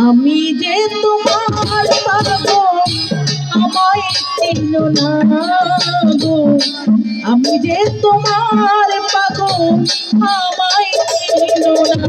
আমি যে তোমার পাবো আমায় চিহ্ন না গো। আমি যে তোমার পাবো আমায় চিহ্ন না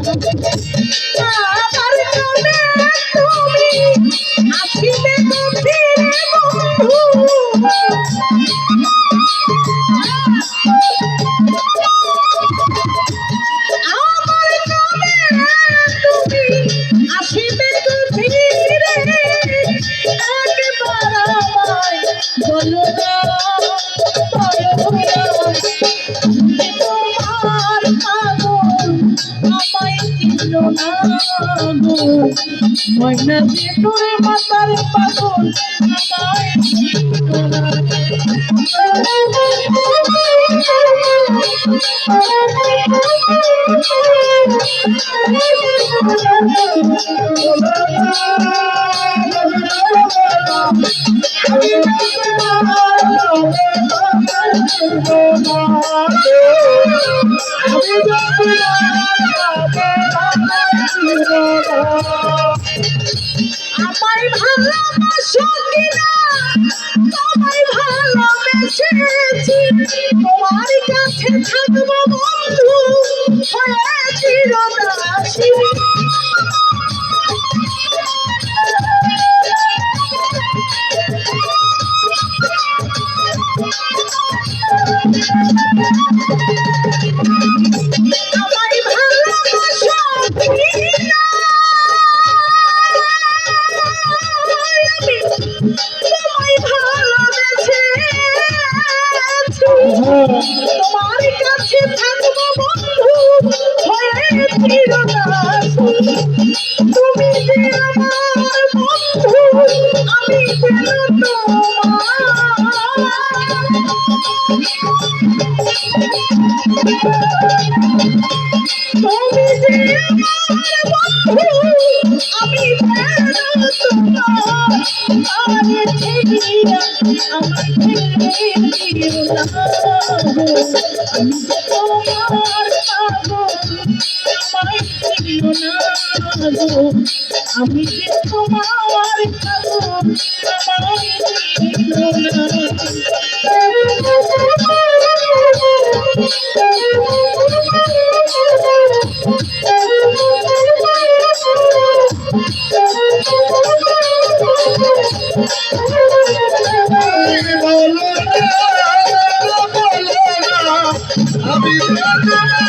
তোমার কাছে থাকব বন্ধু হয়ে ফিরো না। তুমি যে আমার বন্ধু, আমি যেন তুমি যে আমার বন্ধু, আমি যেন তোমার। আমার ছেড়ে আমার ছেড়ে আমি Deus.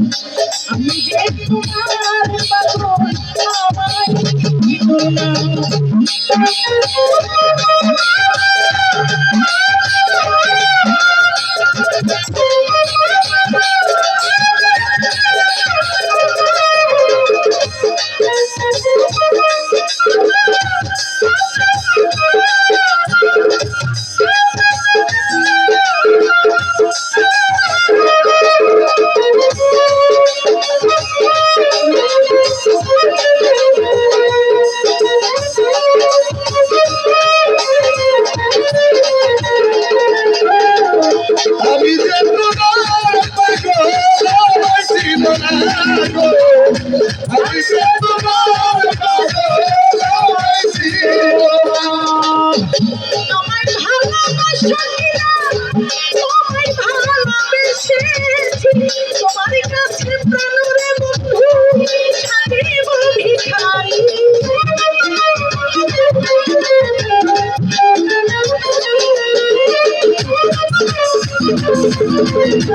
Thank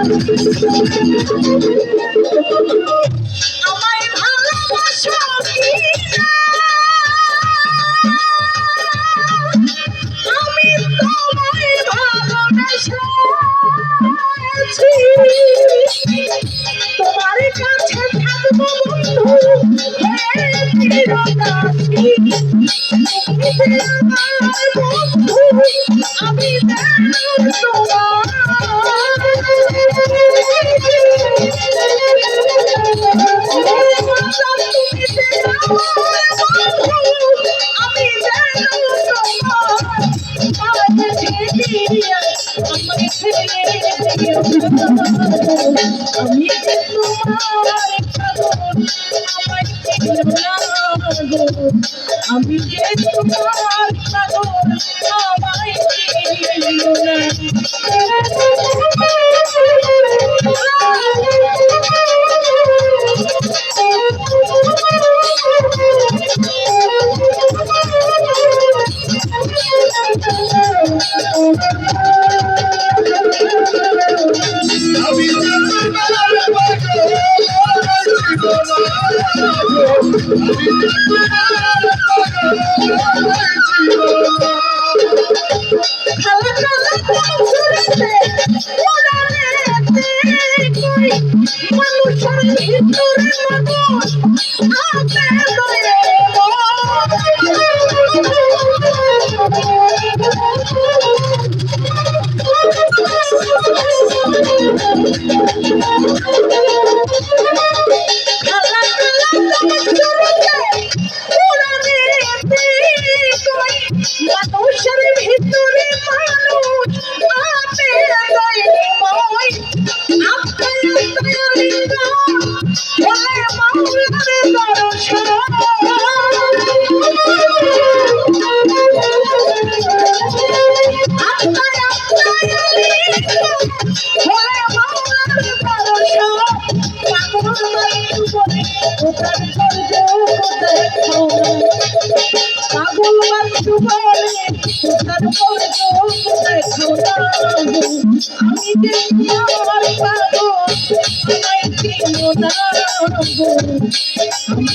you. আমি যে তোমার i'm gonna be stuck আমি